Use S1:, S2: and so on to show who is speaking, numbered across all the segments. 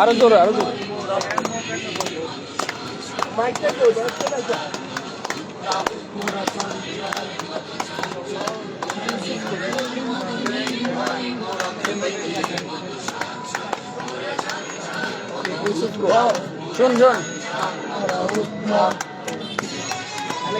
S1: আরও জোরে আরও জোরে। শুন শুন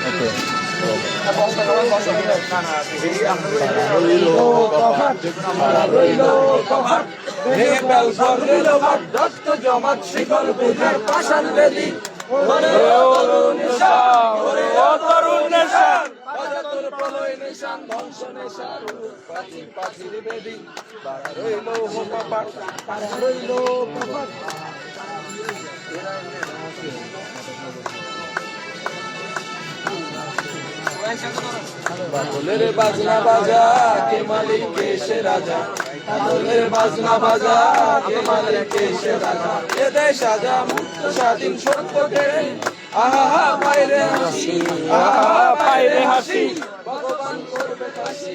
S2: গান ওটা একটা গান ভাই কারারও হ্যান্ড মাইক কো হ্যান্ড মাইক কো আজকে শ্রম শ্রম শ্রম শ্রম
S3: আমরা বাজারে বাজারে আমরা কাকা নামে গিয়ে বসি বাদলের বাজনা বাজা, কে মালিক, কে সে রাজা? বাদলের বাজনা বাজা, কে মালিক, কে সে রাজা? এ দেশ আজা মুক্ত স্বাধীন সত্য কেড়ে আহা হা পাইরে হাসি। আহা হা পাইরে হাসি। ভগবান করবে কাশি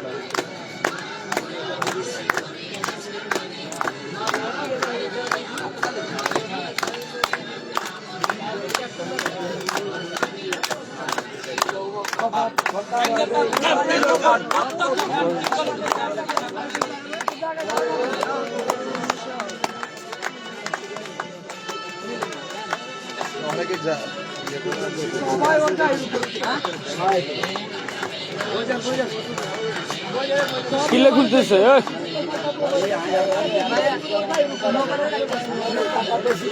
S3: অনেকে যা
S1: কিলে খুলতেছে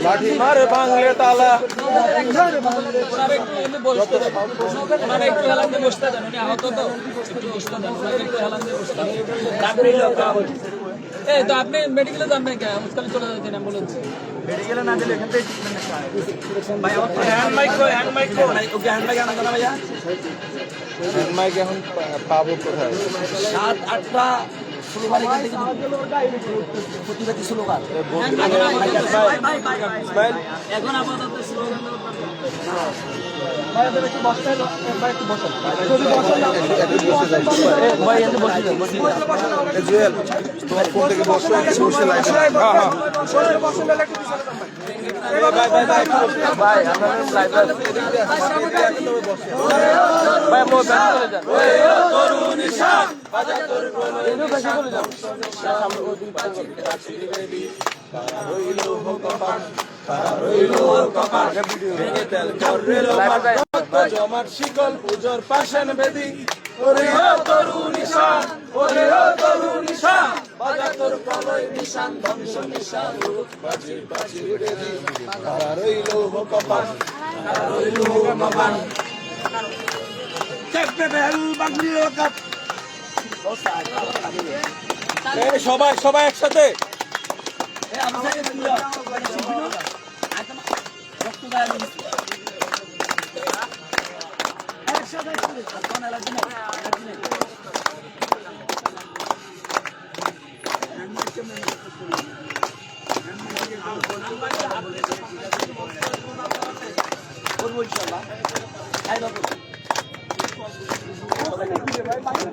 S3: লাঠি মারে বাংলে তালা।
S2: এই তো। আপনি মেডিকেলে যান না কেন? চলে যাচ্ছেন অ্যাম্বুলেন্স মেডিকেলে না দিলে এখান থেকে ভাই আমার hand mic hand mic okay hand mic আনা জানা ভাইয়া।
S3: মাইক এখন পাবো কোথায়?
S2: সাত আটটা স্লোগান এখান থেকে প্রতিবাদী স্লোগান এখন আপাতত স্লোগান
S3: তোমার ফোন থেকে বসো একটু বসে লাইনে
S1: হ্যাঁ হ্যাঁ
S3: ভাই ভাই ভাই
S1: ভাই আমরা লাইভ ভাই
S3: জমাট শিকল পুজোর পাশান বেদি ওরে ও তরুণ ঈশান ওরে ও তরুণ ঈশান বাজা তোর প্রলয় নিশান ধ্বংস নিশান রূপ বাজির বাজির বেদি তারা রইল কপান তারা রইল কপান চেপে বেল কাপ এই সবাই সবাই একসাথে।
S2: করব ইনশাল্লাহ একসাথে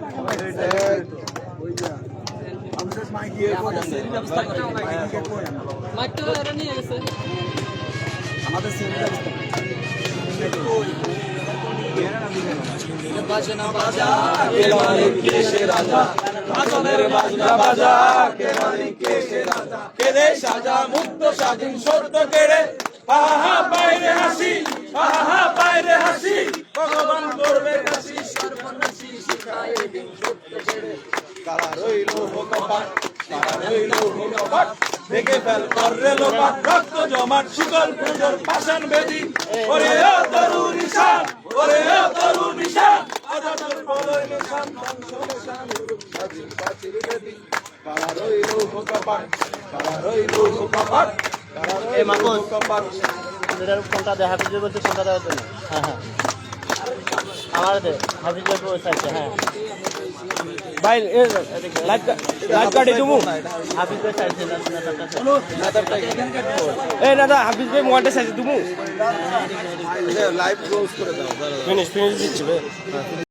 S2: মাইকটা এরা নিয়ে গেছে
S3: কে মালিক কে সে রাজা আচলের বাজনা বাজা কে মালিক কে সে রাজা কে দে সাজা মুক্ত স্বাধীন সত্য কেড়ে আহা বাইরে হাসি আহা বাইরে হাসি দেখে ফেল। কররে লোপাট রক্ত জমাট শিকল পুজোর পাষাণ বেদি। ওরে ও তরুণ নিশান ওরে ও তরুণ নিশান। আজাদের বলয় নিশান ধ্বংস নিশান। স্বাধীন প্রাচীর বেদি কারা রইল কপাট কারা রইল কপাট কারা রইল কপাট
S4: এটার ফোনটা দে হাফিজের দেওয়ার জন্য? হ্যাঁ হ্যাঁ। সাইডে হ্যাঁ।
S1: ভাই লাইভ লাইভ কাটে তুমি
S4: সাইডে
S1: এই দাদা হাফিজ ভাই মোবাইলটা সাইজে তুমি
S3: লাইভ ক্লোজ করে দাও
S1: ফিনিশ ফিনিশ দিচ্ছি ভাই।